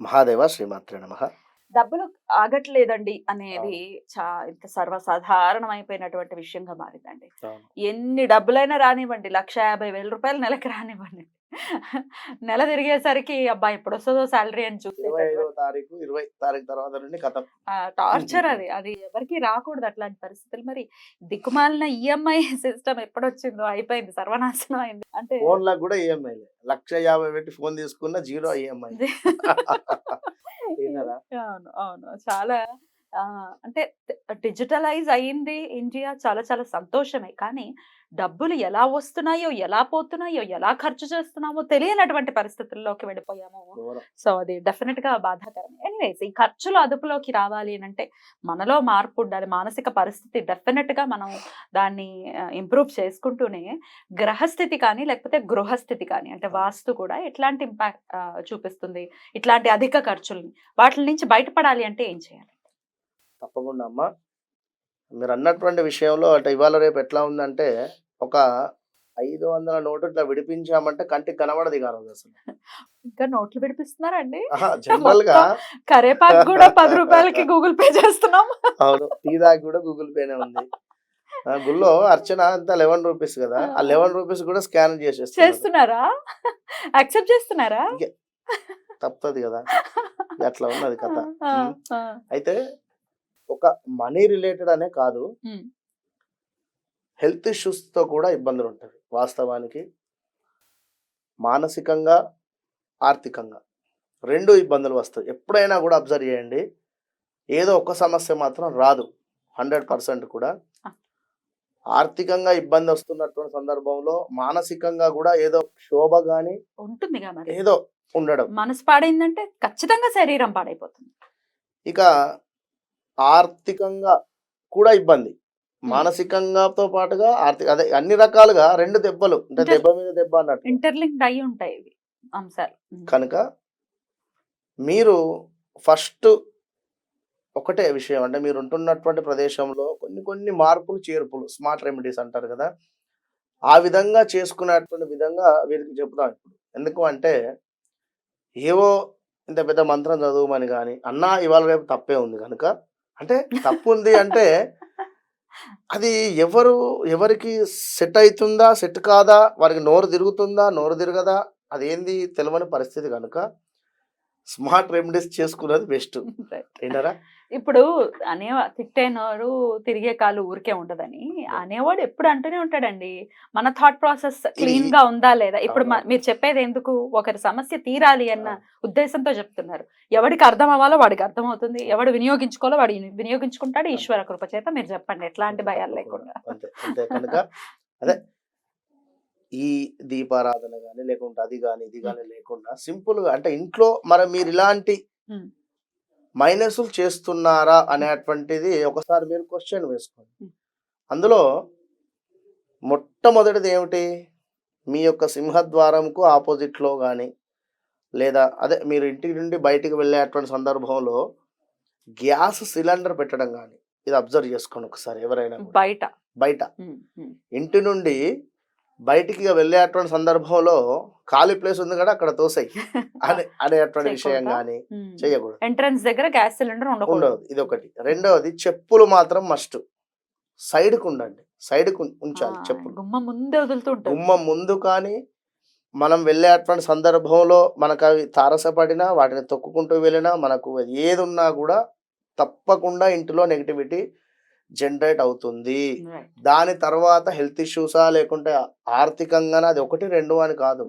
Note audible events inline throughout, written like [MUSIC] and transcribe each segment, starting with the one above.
మహాదేవ శ్రీమాత్రే నమ. డబ్బులు ఆగట్లేదండి అనేది చా ఇంత సర్వసాధారణం అయిపోయినటువంటి విషయంగా మారిందండి. ఎన్ని డబ్బులైనా రానివ్వండి లక్ష యాభై వేల రూపాయలు నెలకి రానివ్వండి. నెల తిరిగేసరికి అబ్బా! ఎప్పుడు వస్తుందో శాలరీ అని చూసి తారీఖు ఇరవై తారీఖు తర్వాత నుండి కథం. టార్చర్ అది. అది ఎవరికి రాకూడదు అట్లాంటి పరిస్థితులు. మరి దిక్కుమాలిన ఈఎంఐ సిస్టమ్ ఎప్పుడు వచ్చిందో అయిపోయింది. సర్వనాశనం అయింది. అంటే ఫోన్లకు కూడా ఈఎంఐ లక్ష యాభై పెట్టి ఫోన్ తీసుకున్న జీరో ఈఎంఐ? [LAUGHS] అవును అవును. చాలా అంటే డిజిటలైజ్ అయ్యింది ఇండియా చాలా చాలా సంతోషమే. కానీ డబ్బులు ఎలా వస్తున్నాయో ఎలా పోతున్నాయో ఎలా ఖర్చు చేస్తున్నామో తెలియనటువంటి పరిస్థితుల్లోకి వెళ్ళిపోయాము. సో అది డెఫినెట్గా బాధాకరమే ఎనీవేస్ ఈ ఖర్చులు అదుపులోకి రావాలి అని అంటే మనలో మార్పు ఉండాలి మానసిక పరిస్థితి డెఫినెట్గా మనం దాన్ని ఇంప్రూవ్ చేసుకుంటూనే గ్రహస్థితి కానీ లేకపోతే గృహస్థితి కానీ అంటే వాస్తు కూడా ఎట్లాంటి ఇంపాక్ట్ చూపిస్తుంది? ఇట్లాంటి అధిక ఖర్చుల్ని వాటి నుంచి బయటపడాలి అంటే ఏం చేయాలి? తప్పకుండా అమ్మా. మీరు అన్నటువంటి విషయంలో అటు ఇవాళ రేపు ఎట్లా ఉందంటే ఒక ఐదు వందల నోటు ఇట్లా విడిపించామంటే కంటికి కనబడదు కాదు అసలు. ఇంకా నోట్లు విడిపిస్తున్నారండి? జనరల్గా కరేపాకు కూడా పది రూపాయలకి గూగుల్ పే చేస్తున్నాం. అవును టీ దాకా కూడా గూగుల్ పేనే ఉంది. గుళ్ళో అర్చన అంతా లెవెన్ రూపీస్ కదా ఆ లెవెన్ రూపీస్ కూడా స్కాన్ చేసేస్తున్నారు. చేస్తున్నారా? యాక్సెప్ట్ చేస్తున్నారా? తప్పదు కదా. అట్లా ఉన్నది కథ. అయితే ఒక మనీ రిలేటెడ్ అనే కాదు. హెల్త్ ఇష్యూస్తో కూడా ఇబ్బందులు ఉంటుంది వాస్తవానికి మానసికంగా ఆర్థికంగా రెండు ఇబ్బందులు వస్తాయి. ఎప్పుడైనా కూడా అబ్జర్వ్ చేయండి. ఏదో ఒక సమస్య మాత్రం రాదు. హండ్రెడ్ పర్సెంట్ కూడా. ఆర్థికంగా ఇబ్బంది వస్తున్నటువంటి సందర్భంలో మానసికంగా కూడా ఏదో శోభ గాని ఉంటుందిగా మరి. ఏదో ఉండడం. మనసు పాడైందంటే ఖచ్చితంగా శరీరం పాడైపోతుంది. ఇక ఆర్థికంగా కూడా ఇబ్బంది. మానసికంగాతో పాటుగా ఆర్థిక అదే అన్ని రకాలుగా రెండు దెబ్బలు అంటే దెబ్బ మీద దెబ్బ అన్నట్టు. ఇంటర్లింక్డ్ అయి ఉంటాయి ఇవి అంశాలు. కనుక మీరు ఫస్ట్ ఒకటే విషయం అంటే మీరు ఉంటున్నటువంటి ప్రదేశంలో కొన్ని కొన్ని మార్పులు చేర్పులు స్మార్ట్ రెమెడీస్ అంటారు కదా ఆ విధంగా చేసుకునేటువంటి విధంగా వీరికి చెప్తాం ఇప్పుడు. ఎందుకు అంటే ఏవో ఇంత పెద్ద మంత్రం చదువుమని కానీ అన్నా ఇవాళ రేపు తప్పే ఉంది కనుక అంటే తప్పు ఉంది అంటే అది ఎవరు ఎవరికి సెట్ అవుతుందా సెట్ కాదా వారికి నోరు తిరుగుతుందా నోరు తిరగదా అదేంది తెలియని పరిస్థితి కనుక స్మార్ట్ రెమెడీస్ చేసుకున్నది బెస్ట్. ఏంటారా ఇప్పుడు అనే తిట్టేనోరు తిరిగే కాలు ఊరికే ఉండదని. అనేవాడు ఎప్పుడు అంటూనే ఉంటాడండి. మన థాట్ ప్రాసెస్ క్లీన్గా ఉందా లేదా? ఇప్పుడు. మీరు చెప్పేది ఎందుకు? ఒకరి సమస్య తీరాలి అన్న ఉద్దేశంతో చెప్తున్నారు. ఎవడికి అర్థం అవ్వాలో వాడికి అర్థం అవుతుంది ఎవడు వినియోగించుకోవాలో వాడు విని- వినియోగించుకుంటాడు. ఈశ్వర కృప చేత మీరు చెప్పండి. ఎట్లాంటి భయాలు లేకుండా. అదే ఈ దీపారాధన కానీ లేకుంటే అది కానీ ఇది కానీ లేకుండా సింపుల్గా అంటే ఇంట్లో మరి మీరు ఇలాంటి. మైనస్లు చేస్తున్నారా అనేటువంటిది ఒకసారి మీరు క్వశ్చన్ వేసుకోండి. అందులో మొట్టమొదటిది ఏమిటి మీ యొక్క సింహద్వారంకు ఆపోజిట్లో కానీ లేదా అదే మీరు ఇంటి నుండి బయటికి వెళ్ళేటువంటి సందర్భంలో గ్యాస్ సిలిండర్ పెట్టడం కానీ ఇది అబ్జర్వ్ చేసుకోండి ఒకసారి ఎవరైనా. బయట బయట. ఇంటి నుండి బయటికి వెళ్ళేటువంటి సందర్భంలో ఖాళీ ప్లేస్ ఉంది కదా అక్కడ తోసాయి. అనే అనేటువంటి విషయం? కానీ. చేయకూడదు. ఎంట్రన్స్ దగ్గర గ్యాస్ సిలిండర్ ఉండకూడదు. ఉండదు. ఇది ఒకటి రెండవది చెప్పులు మాత్రం మస్ట్ సైడ్కు ఉండండి. సైడ్కు ఉంచాలి చెప్పులు. గుమ్మ ముందే ఉంటారు. గుమ్మం ముందు కానీ మనం వెళ్ళేటువంటి సందర్భంలో మనకు అవి తారసపడినా వాటిని తొక్కుకుంటూ వెళ్ళినా మనకు ఏది ఉన్నా కూడా తప్పకుండా ఇంటిలో నెగిటివిటీ జనరేట్ అవుతుంది. దాని తర్వాత హెల్త్ ఇష్యూసా లేకుంటే ఆర్థికంగానే అది ఒకటి రెండు అని కాదు.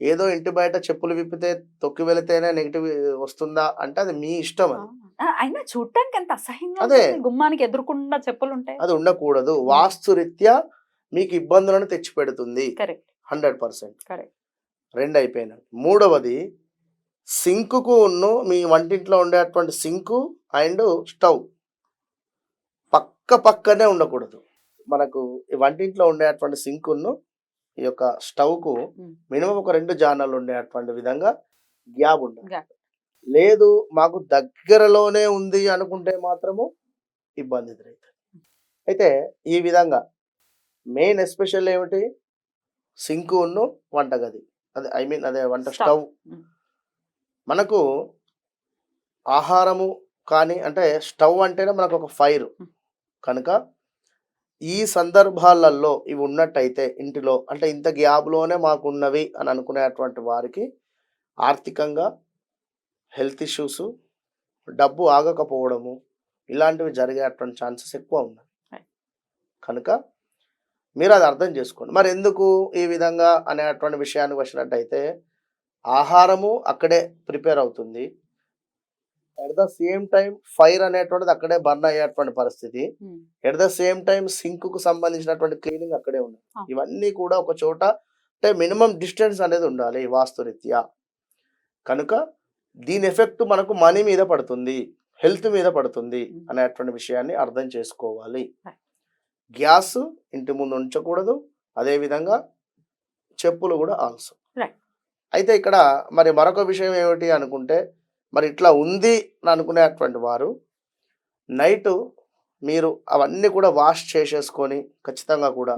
ఏదో ఇంటి బయట చెప్పులు విప్పితే తొక్కి వెళితేనే నెగిటివ్ వస్తుందా అంటే అది మీ ఇష్టం అది. అయినా చూడటానికి ఎంత అసహ్యంగా అదే. గుమ్మానికి ఎదురుకుండా చెప్పులు ఉంటాయి అది ఉండకూడదు. వాస్తు రీత్యా మీకు ఇబ్బందులను తెచ్చిపెడుతుంది. కరెక్ట్. Hundred percent. రెండు అయిపోయినాయి మూడవది సింకుకు ఉన్ను మీ వంటింట్లో ఉండేటువంటి సింకు అండ్ స్టవ్. పక్క పక్కనే ఉండకూడదు మనకు వంటింట్లో ఉండేటువంటి సింకును ఈ యొక్క స్టవ్కు. మినిమం ఒక రెండు జానాలు ఉండేటువంటి విధంగా గ్యాప్ ఉండాలి. లేదు మాకు దగ్గరలోనే ఉంది అనుకుంటే మాత్రము ఇబ్బంది ఎదురవుతుంది అయితే ఈ విధంగా మెయిన్ ఎస్పెషల్ ఏమిటి సింకు ఉన్ను వంటగది అదే ఐ మీన్ అదే వంట. స్టవ్. మనకు ఆహారము కానీ అంటే స్టవ్ అంటేనే మనకు ఒక ఫైర్. కనుక ఈ సందర్భాలలో ఇవి ఉన్నట్టయితే ఇంటిలో అంటే ఇంత గ్యాప్లోనే మాకు ఉన్నవి అని అనుకునేటువంటి వారికి ఆర్థికంగా హెల్త్ ఇష్యూస్ డబ్బు ఆగకపోవడము ఇలాంటివి జరిగేటువంటి ఛాన్సెస్ ఎక్కువ ఉన్నాయి. కనుక మీరు అది అర్థం చేసుకోండి. మరి ఎందుకు ఈ విధంగా అనేటువంటి విషయానికి వచ్చినట్టయితే ఆహారము అక్కడే ప్రిపేర్ అవుతుంది. At the same time fire అనేటువంటిది అక్కడే బర్న్ అయ్యేటువంటి పరిస్థితి. ఎట్ ద సేమ్ టైం సింక్కు సంబంధించినటువంటి క్లీనింగ్ అక్కడే ఉంది ఆ. ఇవన్నీ కూడా ఒక చోట అంటే మినిమం డిస్టెన్స్ అనేది ఉండాలి వాస్తురీత్యా కనుక దీని ఎఫెక్ట్ మనకు మనీ మీద పడుతుంది హెల్త్ మీద పడుతుంది Mm. అనేటువంటి విషయాన్ని అర్థం చేసుకోవాలి. గ్యాస్ ఇంటి ముందు ఉంచకూడదు అదే విధంగా చెప్పులు కూడా ఆల్సో. అయితే ఇక్కడ మరి మరొక విషయం ఏమిటి అనుకుంటే మరి ఇట్లా ఉంది అని అనుకునేటువంటి వారు నైట్ మీరు అవన్నీ కూడా వాష్ చేసేసుకొని ఖచ్చితంగా కూడా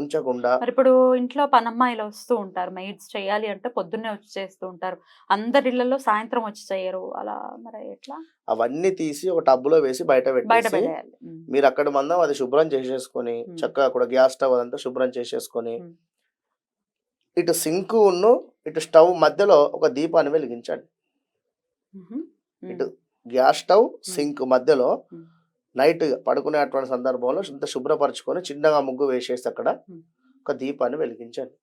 ఉంచకుండా- ఇప్పుడు ఇంట్లో పనమ్మాయిలు వస్తూ ఉంటారు మెయిడ్స్ చేయాలి అంటే పొద్దున్నే వచ్చి చేస్తూ ఉంటారు అందరి ఇళ్ళలో సాయంత్రం వచ్చి చేయరు అలా మరి ఎట్లా అవన్నీ తీసి ఒక టబ్బులో వేసి బయట పెట్టేసి ఉమ్. మీరు అక్కడ మందం అది శుభ్రం చేసేసుకొని. చక్కగా కూడా గ్యాస్ స్టవ్ అదంతా శుభ్రం చేసేసుకొని. ఇటు సింకు ఉన్ను ఇటు స్టవ్ మధ్యలో ఒక దీపాన్ని వెలిగించండి. ఇటు గ్యాస్ స్టవ్ సింక్ మధ్యలో. నైట్ పడుకునేటువంటి సందర్భంలో ఇంత శుభ్రపరచుకొని చిన్నగా ముగ్గు వేసేసి అక్కడ. ఒక దీపాన్ని వెలిగించండి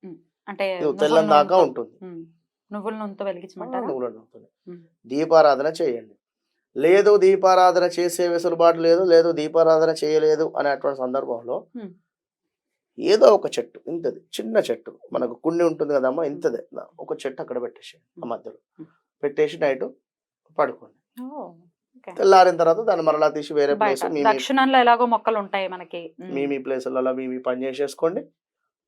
అంటే తెల్లం దాకా ఉంటుంది. నువ్వుల నూనెతో వెలిగించమంటారా? నువ్వుల. దీపారాధన చేయండి. లేదు దీపారాధన చేసే వెసులుబాటు లేదు లేదు దీపారాధన చేయలేదు అనేటువంటి సందర్భంలో. ఏదో ఒక చెట్టు ఇంతది చిన్న చెట్టు. మనకు కుండి ఉంటుంది కదమ్మా ఇంతదే. ఒక చెట్టు అక్కడ పెట్టేసి ఆ మధ్యలో. పెట్టేసి నైట్ పడుకోండి. తెల్లారిన తర్వాత దాన్ని మరలా తీసి వేరే ప్లేస్ దక్షిణంలో ఎలాగో మొక్కలు ఉంటాయి మనకి. మీ మీ ప్లేసులలో మీ మీ పని చేసేసుకోండి.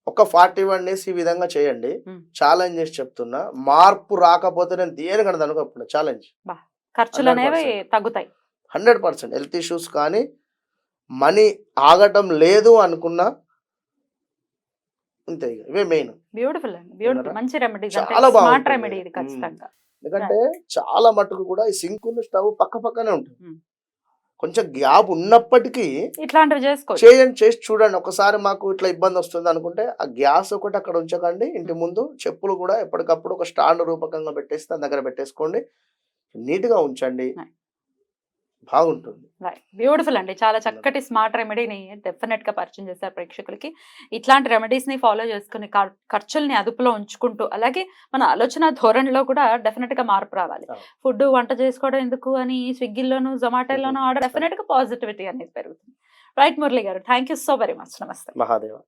ఒక ఫార్టీ వన్ డేస్ ఈ విధంగా చేయండి. ఛాలెంజ్ చేసి చెప్తున్నా మార్పు రాకపోతే నేను దేనికన్నా అనుకోకుండా ఛాలెంజ్. ఖర్చులు అనేవి 100%. తగ్గుతాయి. Hundred percent. హెల్త్ ఇష్యూస్ కానీ మనీ ఆగటం లేదు అనుకున్నా అంతే ఇక. ఇవే మెయిన్. బ్యూటిఫుల్ అండి. బ్యూటిఫుల్? మంచి రెమెడీ చాలా స్మార్ట్ బాగుంటుంది. ఎందుకంటే చాలా మటుకు కూడా ఈ సింక్ స్టవ్ పక్క పక్కనే ఉంటుంది. Hmm. కొంచెం గ్యాప్ ఉన్నప్పటికీ ఇట్లాంటివి చేసుకోవచ్చు. చేయండి చేసి చూడండి. ఒకసారి మాకు ఇట్లా ఇబ్బంది వస్తుంది అనుకుంటే ఆ గ్యాస్ ఒకటి అక్కడ ఉంచకండి. ఇంటి ముందు చెప్పులు కూడా ఎప్పటికప్పుడు ఒక స్టాండ్ రూపకంగా పెట్టేసి దాని దగ్గర పెట్టేసుకోండి. నీట్గా ఉంచండి. బాగుంటుంది. బ్యూటిఫుల్ అండి. చాలా చక్కటి స్మార్ట్ రెమెడీని డెఫినెట్గా పరిచయం చేశారు ప్రేక్షకులకి. ఇట్లాంటి రెమెడీస్ని ఫాలో చేసుకుని ఖర్- ఖర్చుల్ని అదుపులో ఉంచుకుంటూ అలాగే మన ఆలోచన ధోరణిలో కూడా డెఫినెట్గా మార్పు రావాలి. ఫుడ్ వంట చేసుకోవడం ఎందుకు అని స్విగ్గీలోను జొమాటోలోను. ఆర్డర్ డెఫినెట్గా పాజిటివిటీ అనేది పెరుగుతుంది. రైట్ మురళి గారు? Thank you so very much నమస్తే. మహాదేవ.